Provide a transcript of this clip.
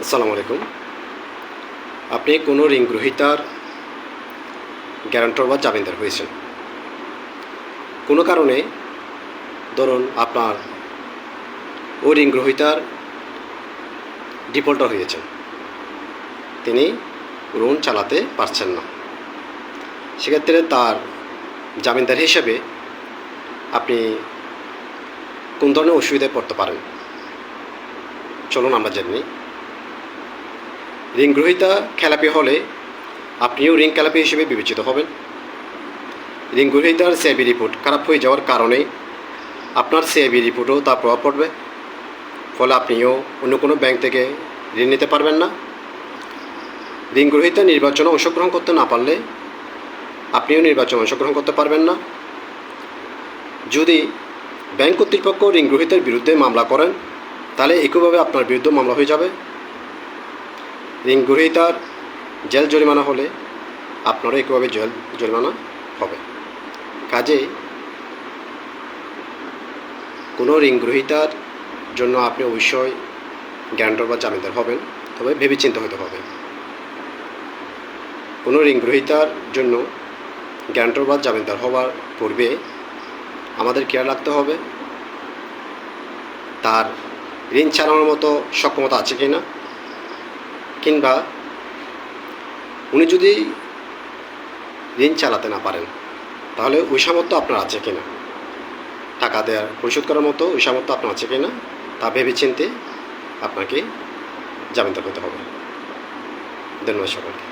আসসালামু আলাইকুম। আপনি কোনো ঋণ গ্রহীতার গ্যারান্টর বা জামিনদার হয়েছেন। কোনো কারণে ধরুন আপনার ওই ঋণ গ্রহীতার ডিফল্টার হয়েছেন। তিনি ঋণ চালাতে পারছেন না। সেক্ষেত্রে তার জামিনদার হিসেবে আপনি কোন ধরনের অসুবিধায় পড়তে পারেন? চলুন আমরা জেনে নিই। ঋণ গ্রহীতা খেলাপি হলে আপনিও ঋণ খেলাপি হিসেবে বিবেচিত হবেন। ঋণ গ্রহীতার সিআইবি রিপোর্ট খারাপ হয়ে যাওয়ার কারণে আপনার সিআইবি রিপোর্টও তার প্রভাব পড়বে। ফলে আপনিও অন্য কোনো ব্যাংক থেকে ঋণ নিতে পারবেন না। ঋণ গ্রহীতা নির্বাচনে অংশগ্রহণ করতে না পারলে আপনিও নির্বাচনে অংশগ্রহণ করতে পারবেন না। যদি ব্যাংক কর্তৃপক্ষ ঋণ গ্রহীতার বিরুদ্ধে মামলা করেন, তাহলে একইভাবে আপনার বিরুদ্ধে মামলা হয়ে যাবে। ঋণ গ্রহীতার জেল জরিমানা হলে আপনারও একইভাবে জেল জরিমানা হবে। কাজে কোনো ঋণ গ্রহীতার জন্য আপনি অবশ্যই গ্যারান্টর বা জামিনদার হবেন, তবে ভেবেচিন্তে হতে হবে। কোনো ঋণ গ্রহীতার জন্য গ্যারান্টর বা জামিনদার হওয়ার পূর্বে আমাদের কেয়ার রাখতে হবে, তার ঋণ চালানোর মতো সক্ষমতা আছে কি না কিংবা উনি যদি ঋণ চালাতে না পারেন, তাহলে ওই সামর্থ্য আপনার আছে কিনা? টাকা দেওয়ার পরিশোধ করার মতো ওই সামর্থ্য আপনার আছে কিনা? তা ভেবে চিনতে আপনাকে জামিনদার হতে হবে। ধন্যবাদ সকলকে।